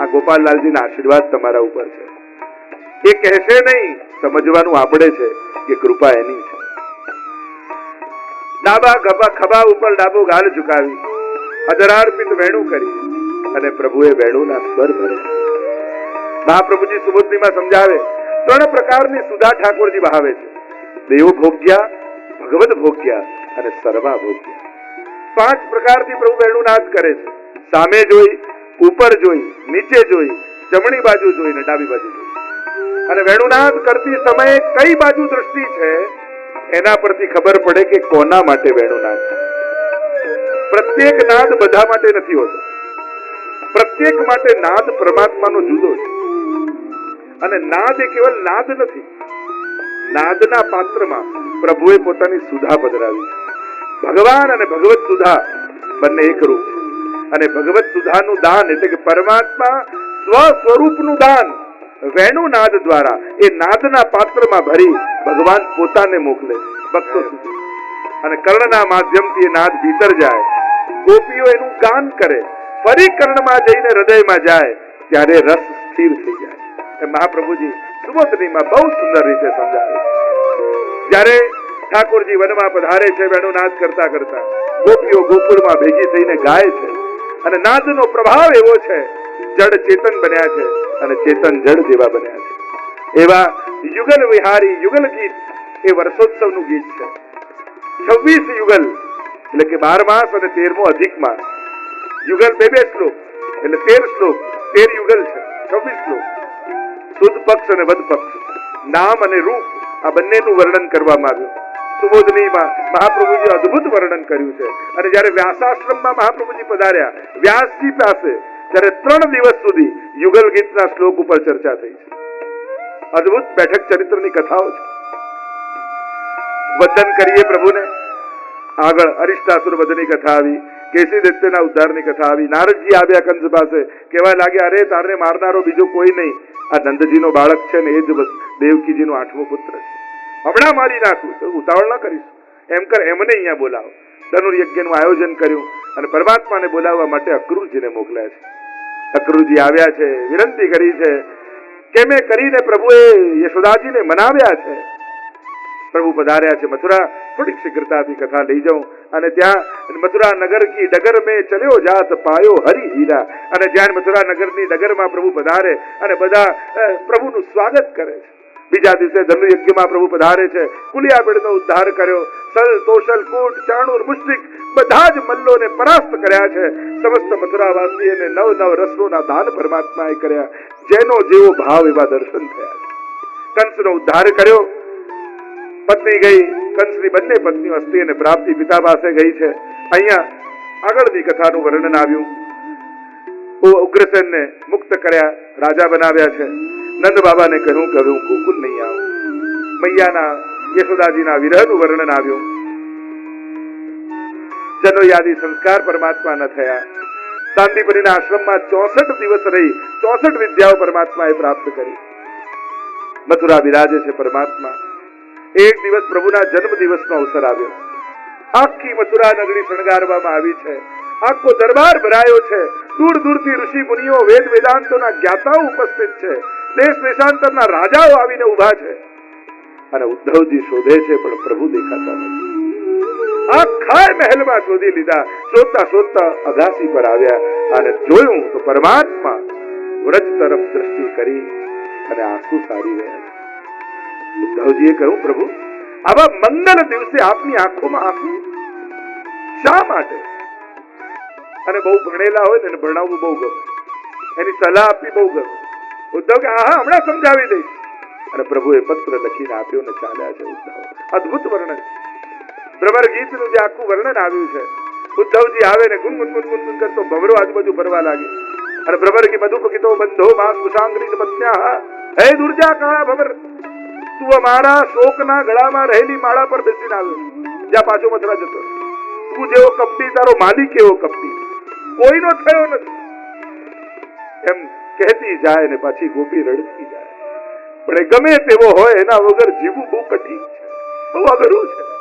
આ ગોપાલલાલજીના આશીર્વાદ તમારા ઉપર છે. એ કહેશે નહીં, સમજવાનું આપણે છે કે કૃપા એની છે. ડાબા ગભા ખભા ઉપર ડાબો ગાલ ઝુકાવી, અધરાર્પિત વેણું કરી અને પ્રભુએ વેણુના સ્વર ભરે. મહાપ્રભુજી સુબોધનીમાં સમજાવે, ત્રણ પ્રકારની સુધા ઠાકોરજી ભાવે છે. દેવ ભોગ્યા ભગવત ભોગ્યા અને સર્વા ભોગ્યા. પાંચ પ્રકારથી પ્રભુ વેણુનાદ કરે છે. સામે જોઈ ઉપર જોઈ, નીચે જોઈ, જમણી બાજુ જોઈ ડાબી બાજુ જોઈ. અને વેણુનાદ કરતી સમયે કઈ બાજુ દ્રષ્ટિ છે, એના પરથી ખબર પડે કે કોના માટે વેણુનાદ પ્રત્યેક નાદ બધા માટે નથી હોતો. પ્રત્યેક માટે નાદ પરમાત્માનો જુદો છે. અને નાદ એ કેવલ નાદ નથી. નાદના પાત્રમાં પ્રભુએ પોતાની સુધા પધરાવી ભગવાન અને ભગવત સુધા બંને એક રૂપ અને ભગવત સુધાનું દાન એટલે કે પરમાત્મા સ્વ સ્વરૂપનું દાન વેણુ નાદ દ્વારા એ નાદના પાત્રમાં ભરી ભગવાન પોતાને મોકલે ભક્તો અને કર્ણના માધ્યમથી એ નાદ ભીતર જાય. ગોપીઓ એનું ગાન કરે. ફરી કર્ણમાં જઈને હૃદયમાં જાય, ત્યારે રસ સ્થિર થઈ જાય. એ મહાપ્રભુજી સુબોધનીમાં બહુ સુંદર રીતે સમજાવે જ્યારે ઠાકોરજી વનમાં પધારે છે વેણુ નાદ કરતા કરતા ગોપીઓ ગોકુળમાં ભેગી થઈને ગાય છે. અને નાદનો પ્રભાવ એવો છે, જડ ચેતન બન્યા છે અને ચેતન જડ જેવા બન્યા છે. એવા યુગલ વિહારી, યુગલ ગીત એ વર્ષોત્સવનું ગીત છે. છવ્વીસ યુગલ, એટલે કે બાર માસ અને તેરમો અધિક માસ. યુગલ બે બે શ્લોક, એટલે તેર શ્લોક, તેર યુગલ છે, છવ્વીસ શ્લોક. શુદ્ધ પક્ષ અને વધ પક્ષ, નામ અને રૂપ આ બંનેનું વર્ણન કરવામાં આવ્યું. સુબોધનીમાં મહાપ્રભુજી અદ્ભુત વર્ણન કર્યું છે. અને જ્યારે વ્યાસાશ્રમમાં મહાપ્રભુજી પધાર્યા, વ્યાસજી પાસે ત્યારે ત્રણ દિવસ સુધી યુગલ ગીતના શ્લોક ઉપર ચર્ચા થઈ છે. અદ્ભુત બેઠક ચરિત્રની કથાઓ છે. વંદન કરીએ પ્રભુને. આગળ અરિષ્ટાસુર વધની કથા આવી કેસી દત્તના ઉદ્ધારની કથા આવી, નારદજી આવ્યા કંસ પાસે, કહેવા લાગ્યા, અરે તારને મારનારો બીજો કોઈ નહીં. આ નંદજીનો બાળક છે ને, એ જ દેવકીજીનો આઠમો પુત્ર છે. હમણાં મારી નાખું. તો ઉતાવળ ન કરીશ. એમ કર, એમને અહીંયા બોલાવો. ધનુર્યજ્ઞનું આયોજન કર્યું અને પરમાત્માને બોલાવવા માટે અક્રુરજીને મોકલ્યા છે. અક્રુરજી આવ્યા છે, વિનંતી કરી છે કે કરીને પ્રભુએ યશોદાજીને મનાવ્યા છે. પ્રભુ પધાર્યા છે. મથુરા, થોડીક શીઘ્રતાથી કથા લઈ જાઉં. અને ત્યાં મથુરા નગર કી ડગર મેં ચલ્યો જાત પાયો હરી હીરા. અને જ્યાં મથુરા નગરની ડગરમાં પ્રભુ પધારે અને બધા પ્રભુનું સ્વાગત કરે છે. બીજા દિવસે ધનુયજ્ઞમાં પ્રભુ પધારે છે. કુલિયાબેડનો ઉદ્ધાર કર્યો. સલ તોષલ કૂટ, ચાણુર મુશ્રિક બધા જ મલ્લોને પરાસ્ત કર્યા છે. સમસ્ત મથુરાવાસીઓને નવ નવ રસોના દાન પરમાત્માએ કર્યા. જેનો જેવો ભાવ એવા દર્શન થયા છે. કંસનો ઉદ્ધાર કર્યો. પત્ની ગઈ. કંસની બંને પત્નીઓ અસ્થિ અને પ્રાપ્તિ પિતા પાસે ગઈ છે. અહીંયા આગળની કથાનું વર્ણન આવ્યું. ઉગ્રસેનને મુક્ત કર્યા, રાજા બનાવ્યા છે. નંદ બાબાને કહ્યું કે હવે હું ગોકુલ નહીં આવું. મૈયાના યશોદાજીના વિરહનું વર્ણન આવ્યું. જનોયાદી સંસ્કાર પરમાત્મા ન થયા. શાંતિપુરીના આશ્રમમાં ચોસઠ દિવસ રહી ચોસઠ વિદ્યાઓ પરમાત્માએ પ્રાપ્ત કરી. મથુરા બિરાજે છે પરમાત્મા. એક દિવસ પ્રભુના જન્મ દિવસનો અવસર આવ્યો. આખી મથુરા નગરી શણગારવામાં આવી છે. આખો દરબાર ભરાયો છે. દૂર દૂરથી ઋષિ મુનિઓ વેદ વેદાંતોના જ્ઞાતાઓ ઉપસ્થિત છે. દેશ દેશાંતરના રાજાઓ આવીને ઊભા છે. અને ઉદ્ધવજી શોધે છે, પણ પ્રભુ દેખાતા નથી. આખા મહેલમાં શોધી લીધા. શોધતા શોધતા અગાસી પર આવ્યા અને જોયું તો પરમાત્મા વ્રજ તરફ દ્રષ્ટિ કરી અને આંસુ સારી રહ્યા ઉદ્ધવજીએ કહ્યું, પ્રભુ, આવા મંગલ દિવસે આપની આંખોમાં આંસુ? શા માટે? અને બહુ ભણેલા હોય ને ભણાવવું બહુ ગમે. એની સલાહ આપવી બહુ ગમે. ઉદ્ધવ કે હા હમણાં સમજાવી દઈશ. અને પ્રભુએ પત્ર લખીને આપ્યો ને ચાલ્યા છે ઉદ્ધવ. અદ્ભુત વર્ણન. ભ્રમર ગીતનું જે આખું વર્ણન આવ્યું છે, ઉદ્ધવજી આવે ને ગુનગુન ગુનગુન ગુન કરતો ભવરો આજુબાજુ ભરવા લાગે. અને ભ્રમર કી મધુપકિતો બંધો માં કુશાંગની પત્ન્યા હે દુર્જા, કાળા ભમર તું અમારા શોકના ગળામાં રહેલી માળા પર બેસીને આવ્યો. જ્યાં પાછો મથરા જતો તું જેવો કપટી, તારો માલિક એવો કપટી. કોઈનો થયો નથી. એમ કહેતી જાય ને પાછી ગોપી રડતી જાય. પણ ગમે તેવો હોય, એના વગર જીવવું બહુ કઠિન છે. બહુ અઘરું છે.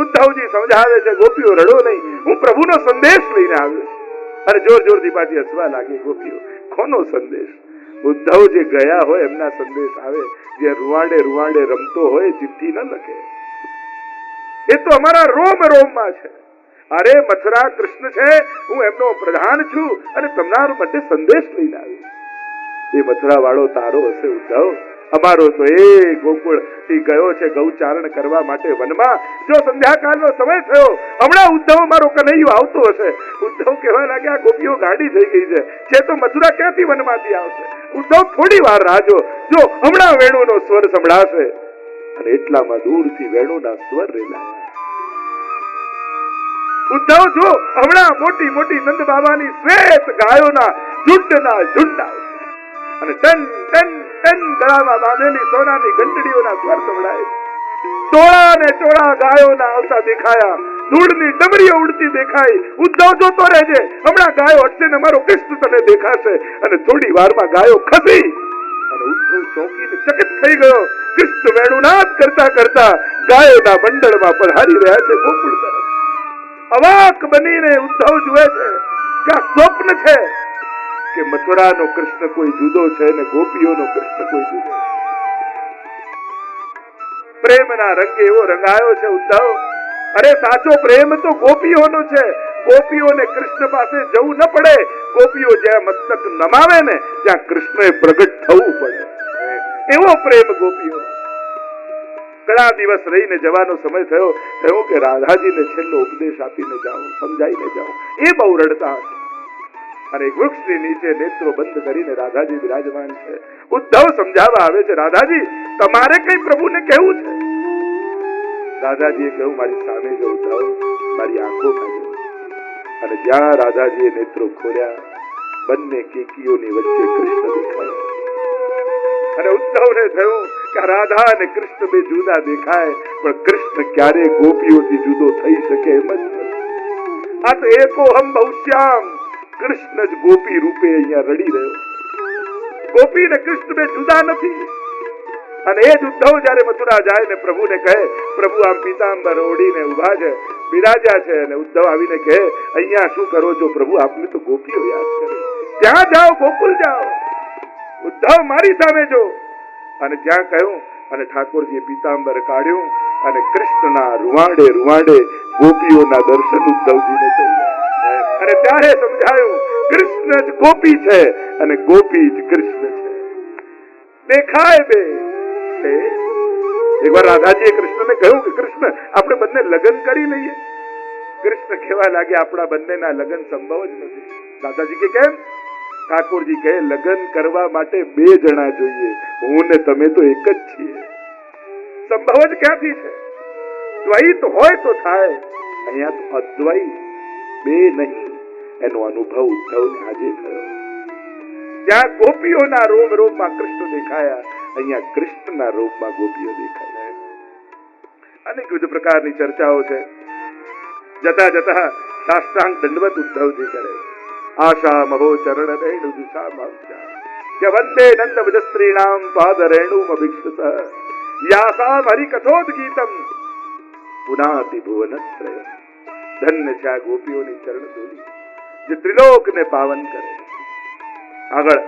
ઉદ્ધવજી સમજાવે છે, ગોપીઓ, રડો નહીં. હું પ્રભુનો સંદેશ લઈને આવ્યો છું. અને જોર જોરથી પાછી હસવા લાગી ગોપીઓ. કોનો સંદેશ? ઉદ્ધવ જે ગયા હોય, એમના સંદેશ આવે. જે રૂવાડે રૂવાડે રમતો હોય, ચિઠ્ઠી ન લખે. એ તો અમારા રોમ રોમમાં છે. અરે મથુરા કૃષ્ણ છે, હું એમનો પ્રધાન છું અને તમારા માટે સંદેશ લઈને આવી. એ મથુરા વાળો તારો હશે ઉદ્ધવ. અમારો તો એ ગોકુળથી ગયો છે ગૌચારણ કરવા માટે વનમાં. જો સંધ્યાકાળનો સમય થયો, હમણાં ઉદ્ધવ મારો કનૈયો આવતો હશે. ઉદ્ધવ કહેવા લાગ્યા, ગોપીઓ, ગાડી થઈ ગઈ છે. છે તો મથુરા ક્યાંથી વનમાંથી આવશે? ઉદ્ધવ થોડી વાર રાજો જો હમણાં વેણુનો સ્વર સંભળાશે. અને એટલામાં દૂરથી વેણુના સ્વર રેલાયા. ઉદ્ધવ જો હમણાં મોટી મોટી નંદ બાબાની શ્વેત ગાયોના ઝુંડના ઝુંડ. અને ટન ટન ટન ગળામાં બાંધેલી સોનાની ઘંટડીઓના સ્વર સંભળાય. ટોળા ને ટોળા ગાયોના આવતા દેખાયા. ધૂળની ડમરીઓ ઉડતી દેખાઈ. ઉદ્ધવ જોતો રહેજે. હમણાં ગાયો હટશે ને મારો કૃષ્ણ તને દેખાશે. અને થોડી વારમાં ગાયો ખસી. અને ચકિત થઈ ગયો. કરતા કરતા ગાયોના મંડળમાં પધારી રહ્યા છે ગોકુળ તરફ અવાક બનીને ઉદ્ધવ જુએ છે કે આ સ્વપ્ન છે કે મથુરાનો કૃષ્ણ કોઈ જુદો છે ને ગોપીઓનો કૃષ્ણ કોઈ જુદો પ્રેમના રંગે એવો રંગાયો છે ઉદ્ધવ. અરે સાચો પ્રેમ તો ગોપીઓનો છે. ગોપીઓને કૃષ્ણ પાસે જવું ન પડે. ગોપીઓ જ્યાં મસ્તક નમાવે ને, ત્યાં કૃષ્ણએ પ્રગટ થવું પડે. એવો પ્રેમ ગોપીઓનો. ઘણા દિવસ રહીને જવાનો સમય થયો થયો કે રાધાજીને છેલ્લો ઉપદેશ આપીને જાઓ સમજાવીને જાઓ. એ બહુ રડતા હશે અને વૃક્ષની નીચે નેત્રો બંધ કરીને રાધાજી બિરાજમાન છે. ઉદ્ધવ સમજાવવા આવે છે, રાધાજી, તમારે કઈ પ્રભુને કેવું છે? રાધાજીએ કહ્યું, મારી સામે જો ઉદ્ધવ, મારી આંખો ખાજો અને જ્યાં રાધાજીએ નેત્રો ખોલ્યા બંને કેકીઓની વચ્ચે કૃષ્ણ દેખાયા. અને ઉદ્ધવને થયું રાધા અને કૃષ્ણ બે જુદા દેખાય, પણ કૃષ્ણ ક્યારે ગોપીઓથી જુદો થઈ શકે એમ જ આ તો એકો હમ ભવશ્યામ કૃષ્ણ જ ગોપી રૂપે અહીંયા રડી રહ્યો. ગોપી ને કૃષ્ણ બે જુદા નથી. અને એ જ ઉદ્ધવ જયારે મથુરા જાય ને પ્રભુને કહે, પ્રભુ, આમ પીતાંબર ઓઢીને ઊભા છે, બિરાજ્યા છે. અને ઉદ્ધવ આવીને કહે, અહીંયા શું કરો છો પ્રભુ? આપને તો ગોપીઓ યાદ કરે. ત્યાં જાઓ, ગોકુલ જાઓ. ઉદ્ધવ, મારી સામે જો. અને ત્યાં કહ્યું, અને ઠાકોરજીએ પીતાંબર કાઢ્યું અને કૃષ્ણના રૂવાડે રૂવાડે ગોપીઓના દર્શન ઉદ્ધવજીને થયા અને ત્યારે સમજાયું, કૃષ્ણ જ ગોપી છે અને ગોપી જ કૃષ્ણ છે. દેખાય બે. એકવાર રાધાજીએ કૃષ્ણને કહ્યું કે કૃષ્ણ, આપણે બંને લગ્ન કરી લઈએ. કૃષ્ણ કહેવા લાગે આપણા બંનેના લગ્ન સંભવ જ નથી. દાદાજી કે કેમ? ઠાકોરજી કહે, લગ્ન કરવા માટે બે જણા જોઈએ. હું ને તમે તો એક જ છીએ. સંભવ જ ક્યાંથી છે? દ્વૈત હોય તો થાય. અહીંયા તો અદ્વૈત, બે નહીં. એનો અનુભવ ઉદ્ધવને આજે થયો. ત્યાં ગોપીઓના રોમ રોમમાં કૃષ્ણ દેખાયા. અહીંયા કૃષ્ણના રૂપમાં ગોપીઓ દેખાયા. અનેક વિવિધ પ્રકારની ચર્ચાઓ છે. જતા જતા સાષ્ટાંગ દંડવત ઉદ્ધવજી કરે. આશા મહો ચરણ રેણુ દિશા કે વંદે નંદ વિજસ્ત્રીણામ પાદ રેણુમ અભિક્ષત યાસામ જે ત્રિલોકને પાવન કરે આગળ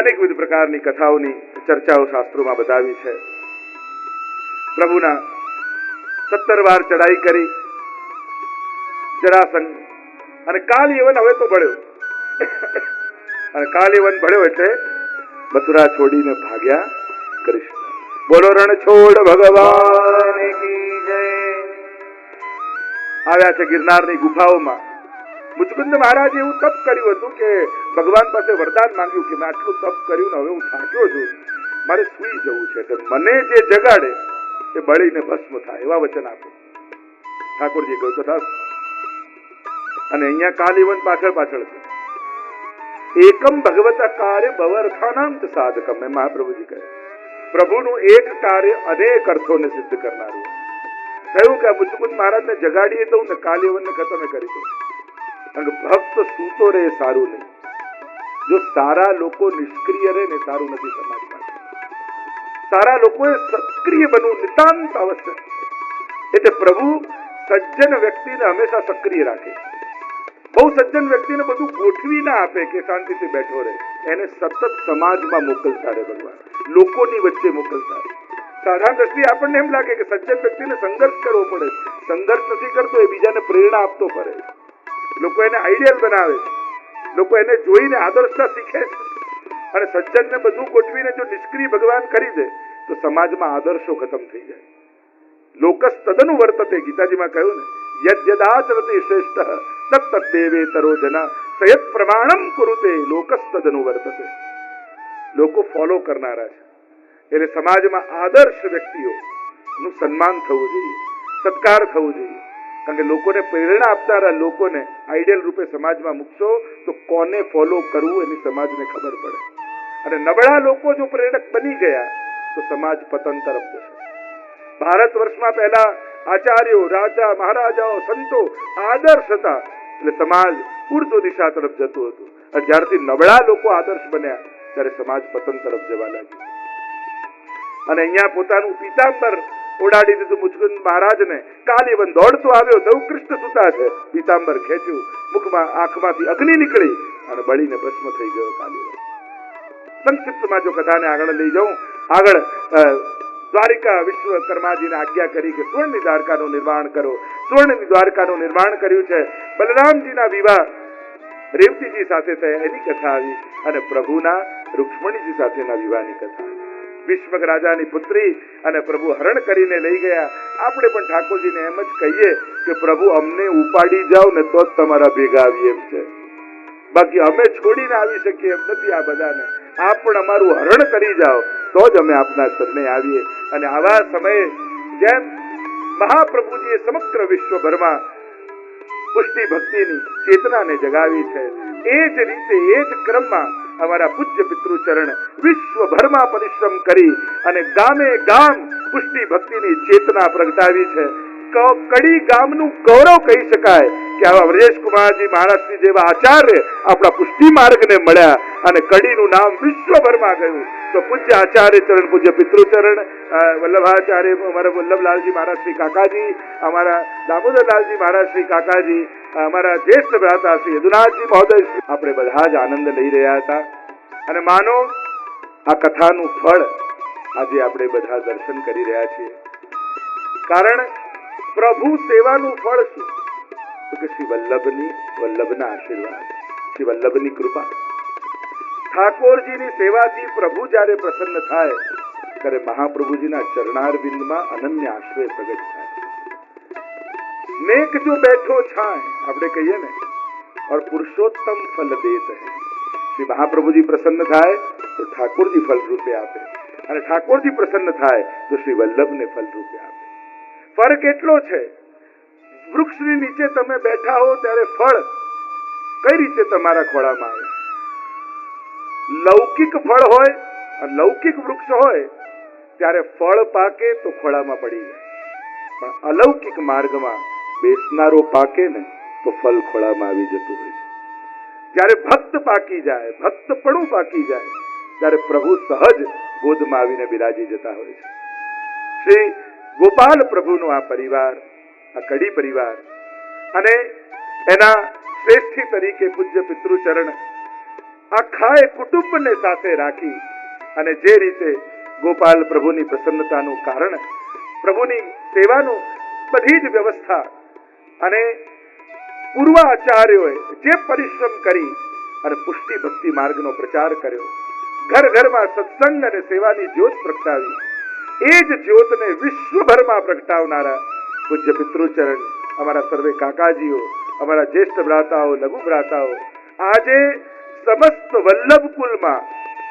અનેકવિધ પ્રકારની કથાઓની ચર્ચાઓ શાસ્ત્રોમાં બતાવી છે. પ્રભુના સત્તર વાર ચડાઈ કરી. જરાસંઘ અને કાલિયવન હવે તો ભળ્યો. અને કાલિયવન ભળ્યો એટલે મથુરા છોડીને ભાગ્યા કૃષ્ણ. બોલો રણ છોડ ભગવાન. આવ્યા છે ગિરનારની ગુફાઓમાં. મુચકુંદ મહારાજે એવું તપ કર્યું હતું કે ભગવાન પાસે વરદાન માંગ્યું કે મેં આટલું તપ કર્યું ને હવે હું થાક્યો છું. મારે સુઈ જવું છે તો મને જે જગાડે એ બળીને ભસ્મ થાય એવા વચન આપો. ઠાકોરજી ઠાક અને અહીંયા કાલીવન પાછળ પાછળ છે. એકમ ભગવત કાર્ય બવર્થાનામ ચ સાધકમ એમ મહાપ્રભુજી કહે પ્રભુનું એક કાર્ય અનેક અર્થોને સિદ્ધ કરનારું. થયું કે આ મહારાજને જગાડીએ દઉં ને કાલીવનને ખતમે કરી દઉં. કારણ કે ભક્ત સૂતો રહે સારું નહીં. જો સારા લોકો નિષ્ક્રિય રહે ને સારું નથી સમાજ માટે. સારા લોકોએ સક્રિય બનવું નિતાંત આવશ્યક એટલે પ્રભુ સજ્જન વ્યક્તિને હંમેશા સક્રિય રાખે. બહુ સજ્જન વ્યક્તિને બધું ગોઠવી ના આપે કે શાંતિથી બેઠો રહે. એને સતત સમાજમાં મોકલતા રહે ભગવાન. લોકોની વચ્ચે મોકલતા રહે. સાધારણ દ્રષ્ટિએ આપણને એમ લાગે કે સજ્જન વ્યક્તિને સંઘર્ષ કરવો પડે. સંઘર્ષ નથી કરતો, એ બીજાને પ્રેરણા આપતો પડે લોકો એને આઈડિયલ બનાવે લોકો એને જોઈને આદર્શતા શીખે છે. અને સજ્જનને બધું ગોઠવીને જો નિષ્ક્રિય ભગવાન કરી દે, તો સમાજમાં આદર્શો ખતમ થઈ જાય. લોકસ તદનુ વર્તતે ગીતાજીમાં કહ્યું ને, યદ શ્રેષ્ઠ તત્ત જના સયત પ્રમાણમ કુરુતે લોકસ વર્તતે લોકો ફોલો કરનારા છે એટલે સમાજમાં આદર્શ વ્યક્તિઓ નું સન્માન થવું જોઈએ સત્કાર થવું જોઈએ કારણ કે લોકોને પ્રેરણા આપનારા લોકોને આઈડિયલ રૂપે સમાજમાં મૂકશો તો કોને ફોલો કરવું એની સમાજને ખબર પડે અને નબળા લોકો જો પ્રેરક બની ગયા તો સમાજ પતન તરફ જશે ભારત વર્ષમાં પહેલા આચાર્યો રાજા મહારાજાઓ સંતો આદર્શ હતા એટલે સમાજ પૂરતો દિશા તરફ જતું હતું. અને જ્યારથી નબળા લોકો આદર્શ બન્યા, ત્યારે સમાજ પતન તરફ જવા લાગ્યો. અને અહીંયા પોતાનું પિતાંબર ઓડાડી દીધું મુચકુંદ મહારાજને. કાલીવન દોડતો આવ્યો નવ કૃષ્ણ સુતા છે. પીતાંબર ખેંચ્યું, મુખમાં આંખમાંથી અગ્નિ નીકળી અને બળીને ભસ્મ થઈ ગયો કાલીવન સંક્ષિપ્તમાં જો કથાને આગળ લઈ જાઉં, આગળ દ્વારિકા વિશ્વકર્માજીને આજ્ઞા કરી કે સ્વર્ણની દ્વારકાનું નિર્માણ કરો. સ્વર્ણની દ્વારકાનું નિર્માણ કર્યું છે. બલરામજીના વિવાહ રેવતીજી સાથે થયા, એની કથા આવી અને પ્રભુના રૂક્ષ્મણીજી સાથેના વિવાહની કથા આવી. વિશ્વક રાજાની પુત્રી અને પ્રભુ હરણ કરીને લઈ ગયા. આપણે પણ ઠાકોરજીને એમ જ કહીએ કે પ્રભુ અમને ઉપાડી જાઓ ને તો જ તમારા ભેગા આવીએ એમ છે. બાકી અમે છોડીને આવી શકીએ એમ નથી આ બધાને. આપ પણ અમારું હરણ કરી જાઓ. તો જ અમે આપના શરણે આવીએ. અને આવા સમયે જેમ મહાપ્રભુજીએ સમગ્ર વિશ્વભરમાં પુષ્ટિ ભક્તિની ચેતનાને જગાવી છે, એ જ રીતે, એ જ ક્રમમાં અમારા પૂજ્ય પિતૃચરણ વિશ્વભરમાં પરિશ્રમ કરી અને ગામે ગામ પુષ્ટિ ભક્તિની ચેતના પ્રગટાવી છે. કડી ગામનું ગૌરવ કહી શકાય. કે આવા વ્રજેશ કુમારજી જેવા આચાર્ય આપણા પુષ્ટિ માર્ગને મળ્યા અને કડીનું નામ વિશ્વભરમાં ગયું. તો પૂજ્ય આચાર્ય ચરણ, પૂજ્ય પિતૃચરણ વલ્લભાચાર્ય, અમારા વલ્લભલાલજી મહારાજ કાકાજી, અમારા દામોદરલાલજી મહારાજ કાકાજી, અમારા જ્યેષ્ઠ ભ્રાતા શ્રી યદુનાથજી મહોદય આપણે બધા જ આનંદ લઈ રહ્યા હતા. અને માનો, આ કથાનું ફળ આજે આપણે બધા દર્શન કરી રહ્યા છીએ. કારણ પ્રભુ સેવાનું ફળ શું? તો કે શ્રી વલ્લભની વલ્લભના આશીર્વાદ શ્રી વલ્લભની કૃપા ઠાકોરજીની સેવાથી પ્રભુ જ્યારે પ્રસન્ન થાય ત્યારે મહાપ્રભુજીના ચરણારવિંદમાં અનન્ય આશ્રય પ્રગટ થાય. નેક જો બેઠો છાય, આપણે કહીએ ને ઓર પુરુષોત્તમ ફલ દેત શ્રી મહાપ્રભુજી પ્રસન્ન થાય, તો ઠાકોરજી ફલ રૂપે આપે. અને ઠાકોરજી પ્રસન્ન થાય, તો શ્રી વલ્લભને ફલ રૂપે આપે. ફરક એટલો છે વૃક્ષની નીચે તમે બેઠા હો ત્યારે ફળ કઈ રીતે તમારા ખોળામાં આવે? લૌકિક ફળ હોય લૌકિક વૃક્ષ હોય, ત્યારે ફળ પાકે તો ખોળામાં પડી જાય. પણ અલૌકિક માર્ગમાં બેસનારો પાકે ને તો ફળ ખોળામાં આવી જતું હોય છે. જ્યારે ભક્ત પાકી જાય, ભક્તપણું પાકી જાય, ત્યારે પ્રભુ સહજ ગોદમાં આવીને બિરાજી જતા હોય છે. શ્રી ગોપાલ પ્રભુનો આ પરિવાર આ કડી પરિવાર. અને એના શ્રેષ્ઠી તરીકે પૂજ્ય પિતૃચરણ આખાએ કુટુંબને સાથે રાખી અને જે રીતે ગોપાલ પ્રભુની પ્રસન્નતાનું કારણ, પ્રભુની સેવાનું બધી જ વ્યવસ્થા અને પૂર્વાચાર્યોએ જે પરિશ્રમ કરી અને પુષ્ટિ ભક્તિ માર્ગનો પ્રચાર કર્યો, ઘર ઘરમાં સત્સંગ અને સેવાની જ્યોત પ્રગટાવી, એ જ જ્યોતને વિશ્વભરમાં પ્રગટાવનારા પૂજ્ય પિતૃચરણ, અમારા સર્વે કાકાજીઓ, અમારા જ્યેષ્ઠ ભ્રાતાઓ, લઘુ ભ્રાતાઓ, આજે સમસ્ત વલ્લભ કુલમાં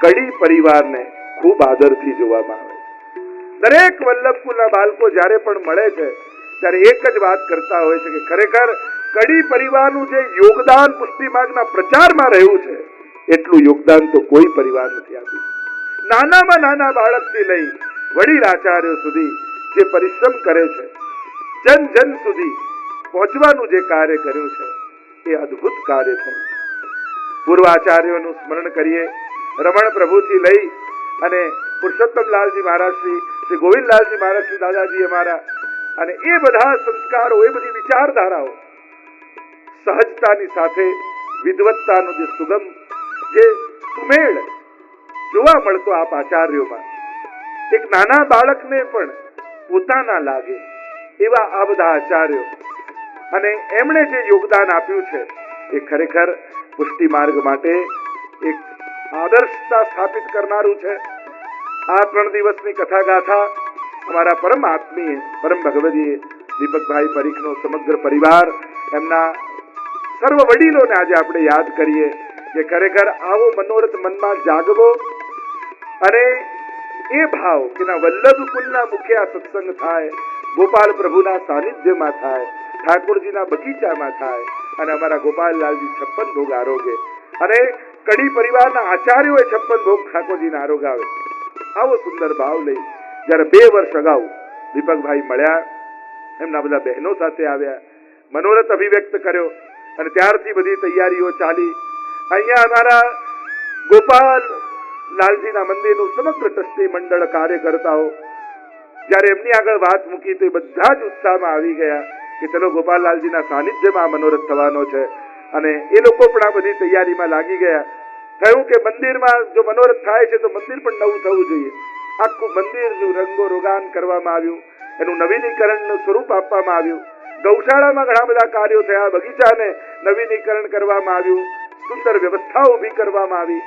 કડી પરિવારને ખૂબ આદરથી જોવામાં આવે છે. દરેક વલ્લભ કુલના બાળકો જ્યારે પણ મળે છે, ત્યારે એક જ વાત કરતા હોય છે કે ખરેખર કડી પરિવારનું જે યોગદાન પુષ્ટિ માર્ગના પ્રચારમાં રહ્યું છે, એટલું યોગદાન તો કોઈ પરિવાર નથી આપ્યું. નાનામાં નાના બાળકથી લઈ વડીલ આચાર્યો સુધી જે પરિશ્રમ કરે છે જન જન સુધી પહોંચવાનું જે કાર્ય કર્યું છે, એ અદ્ભુત કાર્ય થયું આચાર્યોનું સ્મરણ કરીએ, રમણ પ્રભુથી લઈ અને પુરુષોત્તમ લાલજી મહારાજ શ્રી શ્રી ગોવિંદલાલજી મહારાજશ્રી દાદાજી અમારા અને એ બધા સંસ્કારો, એ બધી વિચારધારાઓ સહજતાની સાથે, વિદવત્તાનો જે સુગમ, જે સુમેળ જોવા મળતો આપ આચાર્યોમાં, એક નાના બાળકને પણ પોતાના લાગે એવા આ બધા આચાર્યો. અને એમણે જે યોગદાન આપ્યું છે, એ ખરેખર પુષ્ટિ માર્ગ માટે એક આદર્શતા સ્થાપિત કરનારું છે. આ ત્રણ દિવસની કથા ગાથા અમારા પરમ આત્મીય, પરમ ભગવદીએ દીપકભાઈ પરીખનો સમગ્ર પરિવાર, એમના સર્વ વડીલોને આજે આપણે યાદ કરીએ કે ખરેખર આવો મનોરથ મનમાં જાગવો અને એ ભાવ કે ના વલ્લભ કુલના મુખે આ સત્સંગ થાય ગોપાલ પ્રભુના સાનિધ્યમાં થાય, ઠાકોરજીના બગીચામાં થાય, અને અમારા ગોપાલલાલજી છપ્પન ભોગ આરોગે. અને કડી પરિવારના આચાર્યોએ છપ્પન ભોગ ઠાકોરજીને આરોગાવે. આવો સુંદર ભાવ લઈ, જ્યારે બે વર્ષ અગાઉ દીપકભાઈ મળ્યા, એમના બધા બહેનો સાથે આવ્યા, મનોરથ અભિવ્યક્ત કર્યો, અને ત્યારથી બધી તૈયારીઓ ચાલી. અહીંયા અમારા ગોપાલ લાલજીના મંદિરનું સમગ્ર ટ્રસ્ટી મંડળ કાર્યકર્તાઓ જ્યારે એમની આગળ વાત મૂકી તો એ બધા જ ઉત્સાહમાં આવી ગયા કે ચલો ગોપાલલાલજીના સાનિધ્યમાં આ મનોરથ થવાનો છે. અને એ લોકો પણ આ બધી તૈયારીમાં લાગી ગયા. થયું કે મંદિરમાં જો મનોરથ થાય છે તો મંદિર પણ નવું થવું જોઈએ. આખું મંદિરનું રંગો રોગાન કરવામાં આવ્યું. એનું નવીનીકરણનું સ્વરૂપ આપવામાં આવ્યું. ગૌશાળામાં ઘણા બધા કાર્યો થયા. બગીચાને નવીનીકરણ કરવામાં આવ્યું. સુંદર વ્યવસ્થાઓ ઊભી કરવામાં આવી.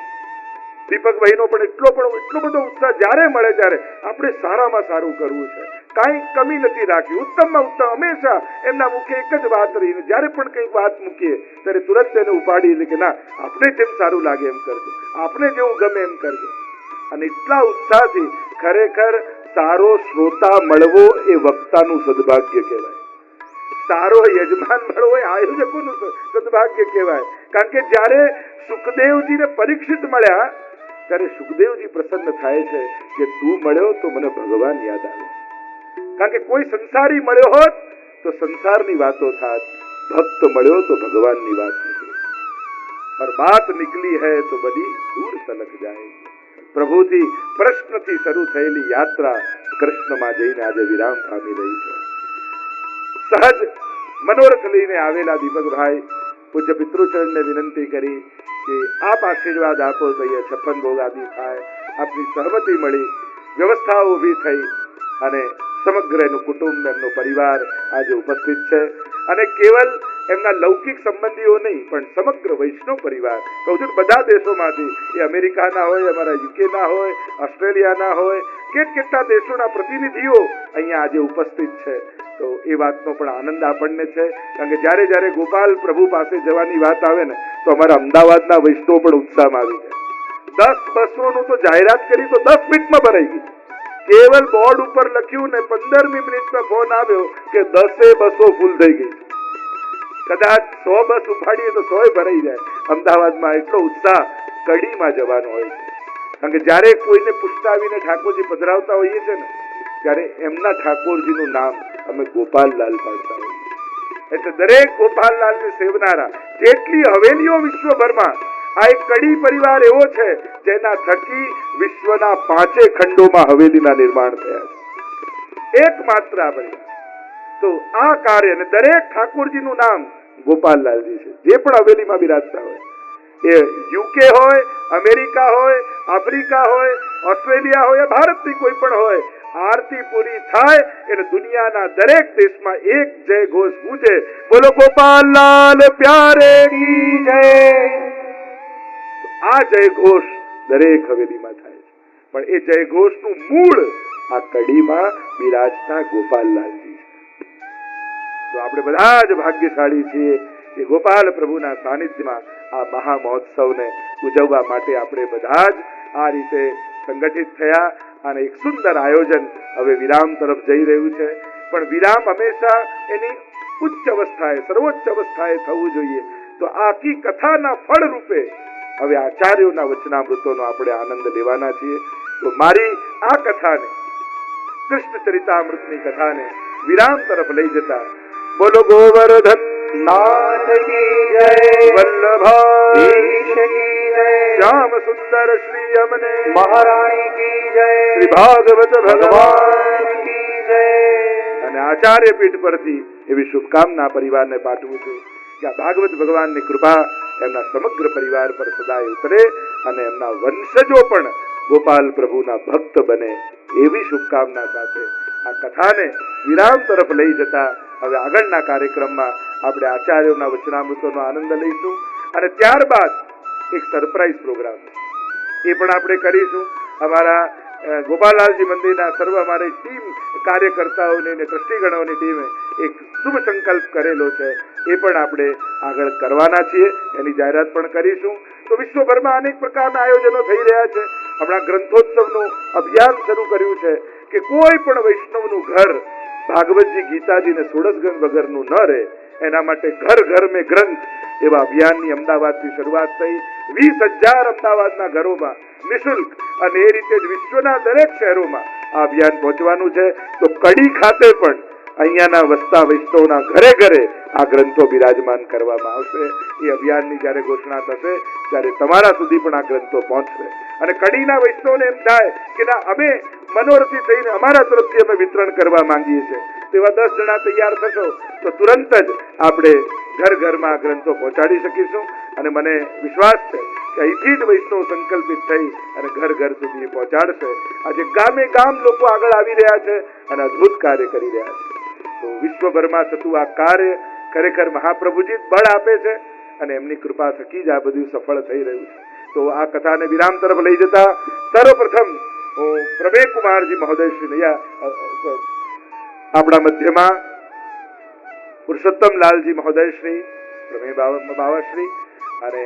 દીપકભાઈનો પણ એટલો પણ એટલો બધો ઉત્સાહ જ્યારે મળે ત્યારે આપણે સારામાં સારું કરવું છે. કાંઈ કમી નથી રાખી. ઉત્તમમાં ઉત્તમ. હંમેશા એમના મુખે એક જ વાત રહીને જ્યારે પણ કંઈક વાત મૂકીએ, ત્યારે તુરંત તેને ઉપાડી કે ના, આપણે જેમ સારું લાગે એમ કરજો. આપણે જેવું ગમે એમ કરજો. અને એટલા ઉત્સાહથી ખરેખર સારો શ્રોતા મળવો એ વક્તાનું સદભાગ્ય કહેવાય. સારો યજમાન મળવો એ આયોજકોનું સદભાગ્ય કહેવાય. કારણ કે જ્યારે સુખદેવજીને પરીક્ષિત મળ્યા ત્યારે સુખદેવજી પ્રસન્ન થાય છે કે તું મળ્યો તો મને ભગવાન યાદ આવે. કારણ કે કોઈ સંસારી મળ્યો હોત તો સંસારની વાતો થાત. ભક્ત મળ્યો તો ભગવાનની વાત વાત નીકળી હે તો બધી દૂર સલક જાય પ્રભુથી પ્રશ્નથી શરૂ થયેલી યાત્રા કૃષ્ણમાં જઈને આજે વિરામ પામી રહી છે. સહજ મનોરથ લઈને આવેલા દીપકભાઈ પૂજ્ય પિતૃચરણને વિનંતી કરી કે આપ આશીર્વાદ આપો તો અહીંયા છપ્પન ભોગ આદિ થાય. આપની સહમતિ મળી વ્યવસ્થાઓ ઊભી થઈ અને સમગ્ર એનું કુટુંબ, એમનો પરિવાર આજે ઉપસ્થિત છે. અને કેવલ એમના લૌકિક સંબંધીઓ નહીં, પણ સમગ્ર વૈષ્ણવ પરિવાર. કહું છું બધા દેશોમાંથી, એ અમેરિકાના હોય, અમારા યુકેના હોય, ઓસ્ટ્રેલિયાના હોય કેટ કેટલા દેશોના પ્રતિનિધિઓ અહીંયા આજે ઉપસ્થિત છે. તો એ વાતનો પણ આનંદ આપણને છે. કારણ કે જ્યારે જ્યારે ગોપાલ પ્રભુ પાસે જવાની વાત આવે ને, તો અમારા અમદાવાદના વૈષ્ણવ પણ ઉત્સાહમાં આવી જાય. દસ બસોનું તો જાહેરાત કરી તો દસ મિનિટમાં ભરાઈ ગઈ કેવલ બોર્ડ ઉપર લખ્યું ને પંદરમી મિનિટમાં ફોન આવ્યો કે દસે બસો ફૂલ થઈ ગઈ. કદાચ સો બસ ઉપાડીએ તો સોય ભરાઈ જાય. અમદાવાદમાં એટલો ઉત્સાહ કડીમાં જવાનો હોય છે. કારણ કે જ્યારે કોઈને પુષ્ટાવીને ઠાકોરજી પધરાવતા હોઈએ છે ને, ત્યારે એમના ઠાકોરજીનું નામ અમે ગોપાલલાલ પાડતા એટલે દરેક ગોપાલલાલને સેવનારા, જેટલી હવેલીઓ વિશ્વભરમાં, આ એક કડી પરિવાર એવો છે, જેના થકી વિશ્વના પાંચે ખંડોમાં હવેલીના નિર્માણ થયા છે. એકમાત્ર આ પરિવાર. તો આ કાર્ય અને દરેક ઠાકોરજીનું નામ ગોપાલલાલજી છે, જે પણ હવેલીમાં બિરાજતા હોય. એ યુકે હોય, અમેરિકા હોય, આફ્રિકા હોય, ઓસ્ટ્રેલિયા હોય ભારતની કોઈ પણ હોય આરતી પૂરી થાય એટલે દુનિયાના દરેક દેશમાં એક જય ઘોષ પૂજે બોલો ગોપાલલાલ પ્યારે કી જય. આ જય ઘોષ દરેક હવેલીમાં થાય છે. પણ એ જય ઘોષનું મૂળ આ કડીમાં બિરાજતા ગોપાલલાલજી તો આપણે બધા જ ભાગ્યશાળી છીએ કે ગોપાલ પ્રભુના સાનિધ્યમાં આ મહા મહોત્સવને ઉજવવા માટે આપણે બધા જ આ રીતે સંગઠિત થયા. અને એક સુંદર આયોજન હવે વિરામ તરફ જઈ રહ્યું છે. પણ વિરામ હંમેશા એની ઉચ્ચ અવસ્થાએ, સર્વોચ્ચ અવસ્થાએ થવું જોઈએ. તો આખી કથાના ફળ રૂપે હવે આચાર્યોના વચનામૃતોનો આપણે આનંદ લેવાના છીએ. તો મારી આ કથાને, કૃષ્ણ ચરિતામૃતની કથાને વિરામ તરફ લઈ જતા બોલો ગોવર્ધન नाथ की जय વલ્લભા ईश की जय શ્યામ સુંદર શ્રી અમને महारानी की जय શ્રી ભાગવત ભગવાન भगवान की जय અને આચાર્ય પીઠ પરથી એવી શુભકામના પરિવારને પાઠવું છું કે આ ભાગવત ભગવાનની કૃપા એમના સમગ્ર પરિવાર પર સદાય ઉતરે અને એમના વંશજો પણ ગોપાલ પ્રભુના ભક્ત બને એવી શુભકામના સાથે આ કથાને વિરામ તરફ લઈ જતા હવે આગળના કાર્યક્રમમાં આપણે આચાર્યોના વચનામૃતોનો આનંદ લઈશું અને ત્યારબાદ એક સરપ્રાઈઝ પ્રોગ્રામ એ પણ આપણે કરીશું. અમારા ગોપાલાલજી મંદિરના સર્વ અમારી ટીમ કાર્યકર્તાઓની અને ટ્રસ્ટીગણોની ટીમે એક શુભ સંકલ્પ કરેલો છે. એ પણ આપણે આગળ કરવાના છીએ. એની જાહેરાત પણ કરીશું. તો વિશ્વભરમાં અનેક પ્રકારના આયોજનો થઈ રહ્યા છે. હમણાં ગ્રંથોત્સવનું અભિયાન શરૂ કર્યું છે કે કોઈ પણ વૈષ્ણવનું ઘર ભાગવતજી ગીતાજી ને સોળસગંજ વગરનું ન રહે. એના માટે ઘર ઘર મેં ગ્રંથ એવા અભિયાનની અમદાવાદથી શરૂઆત થઈ. વીસ હજાર અમદાવાદના ઘરોમાં નિઃશુલ્ક અને એ રીતે જ વિશ્વના દરેક શહેરોમાં આ અભિયાન પહોંચવાનું છે. તો કડી ખાતે પણ અહીંયાના વસતા વૈષ્ણવના ઘરે ઘરે આ ગ્રંથો બિરાજમાન કરવામાં આવશે. એ અભિયાનની જ્યારે ઘોષણા થશે, ત્યારે તમારા સુધી પણ આ ગ્રંથો પહોંચશે. અને કડીના વૈષ્ણવને એમ થાય કે ના, અમે મનોરથી થઈને અમારા તરફથી અમે વિતરણ કરવા માંગીએ છીએ. તેવા દસ જણા તૈયાર થશો, તો તુરંત જ આપણે ઘર ઘરમાં ગ્રંથો પહોંચાડી શકીશું. અને મને વિશ્વાસ છે કે અહીંથી જ વૈષ્ણવ સંકલ્પિત થઈ અને ઘર ઘર સુધી પહોંચાડશે. આજે ગામે ગામ લોકો આગળ આવી રહ્યા છે અને અદ્ભુત કાર્ય કરી રહ્યા છે. તો વિશ્વભરમાં થતું આ કાર્ય ખરેખર મહાપ્રભુજી બળ આપે છે અને એમની કૃપા થકી જ આ બધું સફળ થઈ રહ્યું છે. તો આ કથાને વિરામ તરફ લઈ જતા સર્વપ્રથમ હું પ્રવેશ કુમારજી મહોદય શ્રી નૈયા આપણા મધ્યમાં પુરુષોત્તમ લાલજી મહોદય શ્રી પ્રમેય બાવાશ્રી અને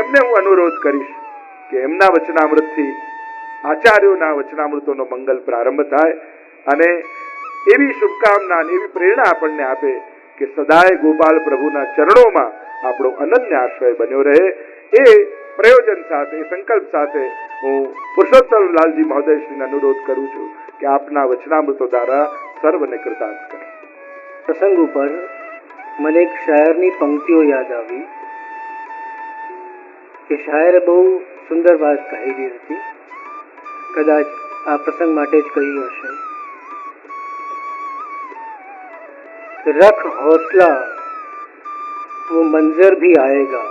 એમને હું અનુરોધ કરીશ કે એમના વચનામૃતથી, આચાર્યોના વચનામૃતોનો મંગલ પ્રારંભ થાય અને એવી શુભકામના એવી પ્રેરણા આપણને આપે કે સદાય ગોપાલ પ્રભુના ચરણોમાં આપણો અનન્ય આશ્રય બન્યો રહે. એ પ્રયોજન સાથે સંકલ્પ સાથે હું પુરુષોત્તમ લાલજી મહોદયશ્રીને અનુરોધ કરું છું કે આપના વચનામૃતો દ્વારા સર્વને કૃતાર્થ કરે પ્રસંગ ઉપર મને એક શાયરની પંક્તિઓ યાદ આવી કે શાયરે બહુ સુંદર વાત કહેલી હતી કદાચ આ પ્રસંગ માટે જ કહી હશે रख हौसला वो मंजर भी आएगा